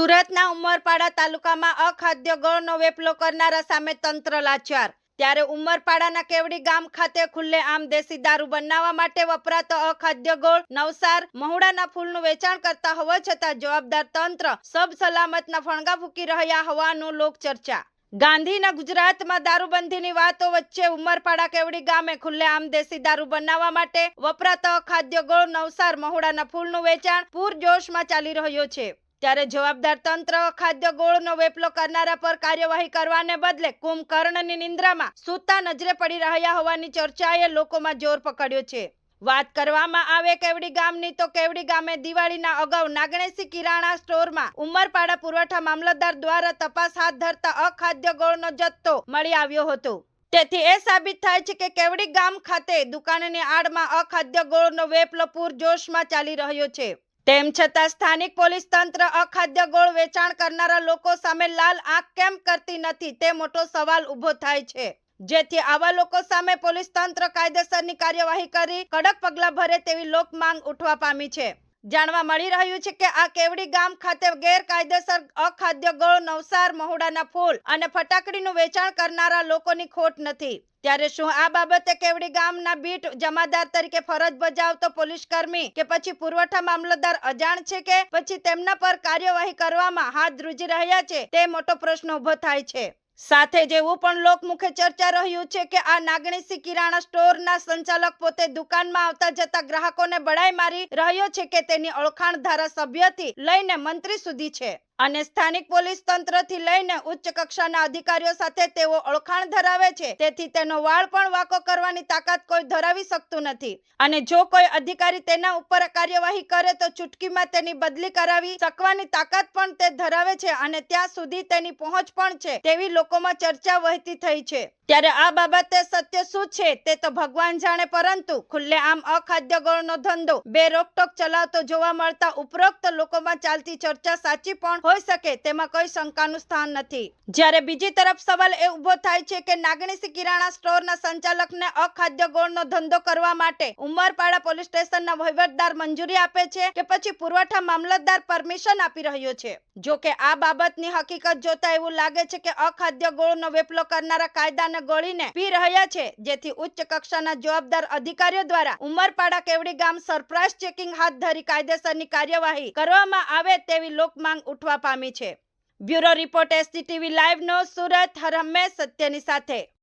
સુરતના ઉમરપાડા તાલુકામાં અખાદ્ય ગળનો વેપલો કરનારા સામે તંત્ર લાચાર. ત્યારે ઉમરપાડાના કેવડી ગામ ખાતે ખુલ્લે આમ દેશી દારૂ બનાવવા માટે વપરાતો અખાદ્ય ગોળ નવસાર મહુડાના ફૂલનું વેચાણ કરતા હોવા છતાં જવાબદાર તંત્ર સબ સલામતના ફણગા ફૂકી રહ્યા હોવાનું લોક ચર્ચા ગાંધીના ગુજરાતમાં દારૂબંધીની વાતો વચ્ચે ઉમરપાડા કેવડી ગામે ખુલ્લે આમ દેશી દારૂ બનાવવા માટે વપરાતો અખાદ્ય ગોળ નવસાર મહુડાના ફૂલનું વેચાણ પૂરજોશમાં ચાલી રહ્યો છે. ત્યારે જવાબદાર તંત્ર ખાદ્ય ગોળનો વેપલો કરનારા પર કાર્યવાહી કરવાને બદલે કુંભકર્ણની નિંદ્રામાં સૂતા નજરે પડી રહ્યા હોવાની ચર્ચાએ લોકોમાં જોર પકડ્યો છે. વાત કરવામાં આવે કેવડી ગામની તો કેવડી ગામે દિવાળીના અગાઉ નાગણેશી કિરાણા સ્ટોરમાં ઉમરપાડા પુરવઠા મામલતદાર દ્વારા તપાસ હાથ ધરતા અખાદ્ય ગોળનો જથ્થો મળી આવ્યો હતો. તેથી એ સાબિત થાય છે કે કેવડી ગામ ખાતે દુકાનની આડમાં અખાદ્ય ગોળનો વેપલો પૂરજોશમાં ચાલી રહ્યો છે. તેમ છતાં સ્થાનિક પોલીસ તંત્ર અખાદ્ય ગોળ વેચાણ કરનારા લોકો સામે લાલ આંખ કેમ કરતી નથી તે મોટો સવાલ ઊભો થાય છે. જેથી આવા લોકો સામે પોલીસ તંત્ર કાયદેસરની કાર્યવાહી કરી કડક પગલાં ભરે તેવી લોક માંગ ઉઠવા પામી છે. જાણવા મળી રહ્યું છે કે આ કેવડી ગામ ખાતે ગેરકાયદેસર અખાદ્ય ગોળ નવસાર મહુડાના ફૂલ અને ફટાકડીનું વેચાણ કરનારા લોકોની ખોટ નથી. ત્યારે શું આ બાબતે કેવડી ગામના બીટ જમાદાર તરીકે ફરજ બજાવતો પોલીસ કર્મી કે પછી પુરવઠા મામલતદાર અજાણ છે કે પછી તેમના પર કાર્યવાહી કરવામાં હાથ ધ્રુજી રહ્યા છે? તે મોટો પ્રશ્ન ઊભો થાય છે. સાથે જેવું પણ લોકમુખે ચર્ચા રહ્યું છે કે આ નાગણીસી કિરાણા સ્ટોરના સંચાલક પોતે દુકાનમાં આવતા જતા ગ્રાહકોને બડાઈ મારી રહ્યો છે કે તેની ઓળખાણ ધારાસભ્યથી લઈને મંત્રી સુધી છે. અને સ્થાનિક પોલીસ તંત્રથી લઈને ઉચ્ચ કક્ષાના અધિકારીઓ સાથે તેઓ ઓળખાણ ધરાવે છે. તેથી તેનો વાળ પણ વાકો કરવાની તાકાત કોઈ ધરાવી શકતું નથી. અને જો કોઈ અધિકારી તેના ઉપર કાર્યવાહી કરે તો ચૂટકીમાં તેની બદલી કરાવી શકવાની તાકાત પણ તે ધરાવે છે અને ત્યાં સુધી તેની પહોંચ પણ છે તેવી લોકોમાં ચર્ચા વહેતી થઈ છે. ત્યારે આ બાબતે સત્ય શું છે તે તો ભગવાન જાણે, પરંતુ ખુલ્લે આમ અખાદ્ય ગોળનો ધંધો, બે રોકટોક ચલાવતો જોવા મળતા ઉપરોક્ત લોકોમાં ચાલતી ચર્ચા સાચી પણ હોઈ શકે તેમાં કોઈ શંકાનું સ્થાન નથી. જ્યારે બીજી તરફ સવાલ એ ઊભો થાય છે કે નાગણીસી કિરાણા સ્ટોરના સંચાલકને અખાદ્ય ગોળનો ધંધો કરવા માટે ઉમરપાડા પોલીસ સ્ટેશનના વહીવટદાર મંજૂરી આપે છે કે પછી પુરવઠા મામલતદાર પરમિશન આપી રહ્યો છે? જો કે આ બાબતની હકીકત જોતા એવું લાગે છે કે અખાદ્ય ગોળનો વેપલો કરનારા કાયદાને ગોળીને પી રહ્યા છે. જેથી ઉચ્ચ કક્ષાના જવાબદાર અધિકારીઓ દ્વારા ઉમરપાડા કેવડી ગામ સરપ્રાઇઝ ચેકિંગ હાથ ધરી કાયદેસરની કાર્યવાહી કરવામાં આવે તેવી લોકમાંગ ઉઠવા પામી છે. બ્યુરો રિપોર્ટ એસટીટીવી લાઈવ નો સુરત. હર હંમેશ સત્યની સાથે.